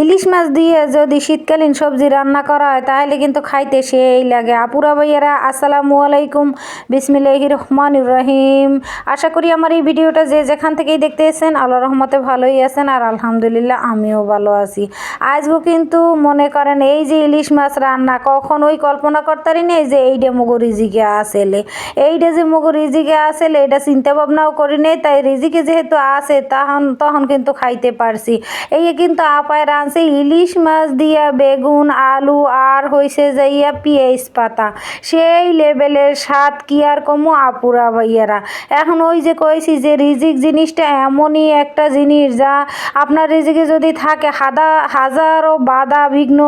ইলিশ মাছ দিয়ে যদি শীতকালীন সবজি রান্না করা হয়, তাহলে কিন্তু খাইতে সেই লাগে। আপুরা ভাইয়ারা, আসসালামু আলাইকুম। বিসমিল্লাহির রহমানির রহিম। আশা করি আমার এই ভিডিওটা যে যেখান থেকেই দেখতে এসেছেন আল্লাহ রহমতে ভালোই আছেন আর আলহামদুলিল্লাহ আমিও ভালো আছি। আজও কিন্তু মনে করেন এই যে ইলিশ মাছ রান্না, কখনোই কল্পনা করতারি নেই যে এইটা মগো রিজিকে আসেলে। এইটা যে মগো রিজিকে আসেলে, এটা চিন্তা ভাবনাও করি নেই, তাই রিজিকে যেহেতু আসে তখন তখন কিন্তু খাইতে পারছি। এই কিন্তু আপায় রাঁধছে ইলিশ মাছ দিয়া বেগুন, আলু আর হইছে যাইয়া পেঁয়াজ পাতা। সেই লেভেলের স্বাদ কি আর কমু আপুরা ভাইয়ারা? এখন ওই যে কইছি যে রিজিক জিনিসটা এমনই একটা জিনিস যা আপনার রিজিকে যদি থাকে, হাদা, হাজারো বাধা বিঘ্ন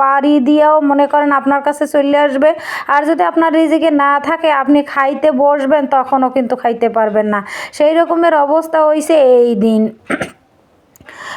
পাড়ি দিয়েও মনে করেন আপনার কাছে চলে আসবে। আর যদি আপনার রিজিকে না থাকে, আপনি খাইতে বসবেন, তখনও কিন্তু খাইতে পারবেন না। সেই রকমের অবস্থা হইছে এই দিন।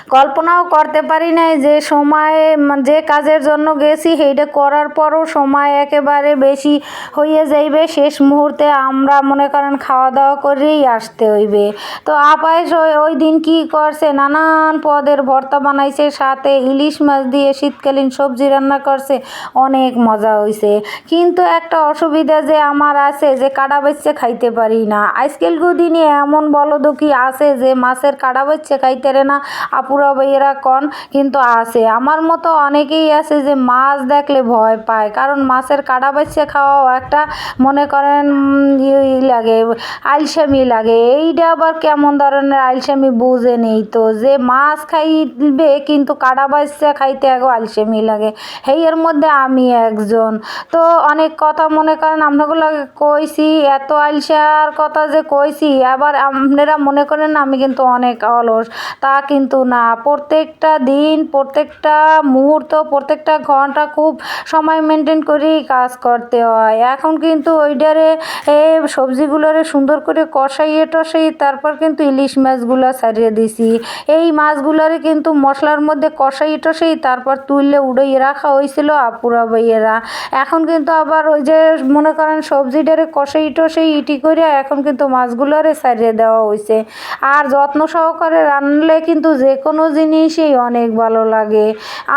কল্পনাও করতে পারি নাই যে সময় মা- যে কাজের জন্য গেছি, সেইটা করার পরও সময় একেবারে বেশি হয়ে যাইবে। শেষ মুহূর্তে আমরা মনে করেন খাওয়া দাওয়া করেই আসতে হইবে। তো আপায়েস ওই দিন কি করছে? নানান পদের ভর্তা বানাইছে, সাথে ইলিশ মাছ দিয়ে শীতকালীন সবজি রান্না করছে, অনেক মজা হইছে। কিন্তু একটা অসুবিধা যে আমার আছে, যে কাটা বেচছে খাইতে পারি না। আজকাল দিনে এমন বলদ কি আছে যে মাছের কাটা বেচছে খাইতে রে না। আপুরা ভাইয়েরা কন কিন্তু আছে। আমার মতো অনেকেই আছে যে মাছ দেখলে ভয় পায় কারণ মাছের কাটা বেচছে খাওয়াও একটা মনে করেন উম, ই লাগে আলসামি লাগে। এইটা আবার কেমন ধরনের আলসামি বুঝে নেই তো। যে মাছ খাইবে কিন্তু কাটা বাচ্চা খাইতে আগে আলসামি লাগে। সেই এর মধ্যে আমি একজন। তো অনেক কথা মনে করেন আপনাগুলো কইছি এত আলসার কথা যে কইছি আবার আপনারা মনে করেন আমি কিন্তু অনেক অলস। তা কিন্তু না। প্রত্যেকটা দিন, প্রত্যেকটা মুহূর্ত, প্রত্যেকটা ঘণ্টা খুব সময় মেনটেন করেই কাজ করতে হয়। এখন কিন্তু ওইটারে এ সবজিগুলোরে সুন্দর করে কষাইয়ে টসাই তারপর কিন্তু ইলিশ মাছগুলো ছাড়িয়ে দিছি। এই মাছগুলোরে কিন্তু মশলার মধ্যে কষাই টসাই তারপর তুললে উড়িয়ে রাখা হয়েছিল আপুরা বইয়েরা এখন কিন্তু আবার ওই যে মনে করেন সবজিটারে কষাই টসাই ইটি করে এখন কিন্তু মাছগুলোরে ছাড়িয়ে দেওয়া হয়েছে আর যত্ন সহকারে রান্নলে কিন্তু যে কোনো জিনিসই অনেক ভালো লাগে।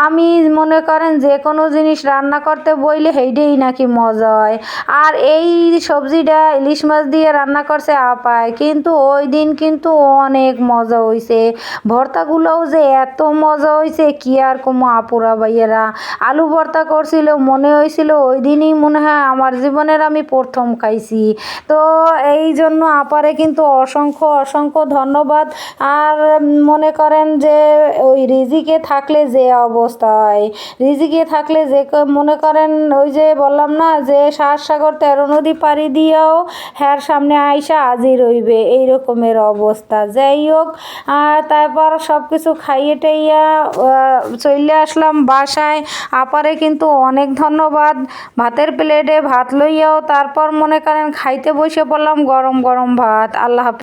আমি মনে করেন যে কোনো জিনিস রান্না করতে বইলে সেইটাই নাকি মজা হয়। আর এই সবজিটা ইলিশ মাছ দিয়ে রান্না করছে আপায় কিন্তু ওই দিন কিন্তু অনেক মজা হইছে। ভর্তাগুলোও যে এত মজা হইছে, কি আর কোনো আপুরা ভাইয়েরা। আলু ভর্তা করছিল, মনে হয়েছিল ওই দিনই মনে হয় আমার জীবনের আমি প্রথম খাইছি। তো এই জন্য আপারে কিন্তু অসংখ্য অসংখ্য ধন্যবাদ। আর মনে করেন যে ওই রিজিকে থাকলে যে অবস্থা হয়। রিজিকে থাকলে যে মনে করেন ওই যে বললাম না যে সাত সাগর তেরো নদী পাড়ি দিয়েও হ্যার সামনে আইসা হাজির হইবে। এই রকমের অবস্থা। যাই হোক তারপর সব কিছু খাইয়ে টাইয়া চলে আসলাম বাসায়। আপারে কিন্তু অনেক ধন্যবাদ। ভাতের প্লেটে ভাত লইয়াও, তারপর মনে করেন খাইতে বসে পড়লাম গরম গরম ভাত। আল্লাহ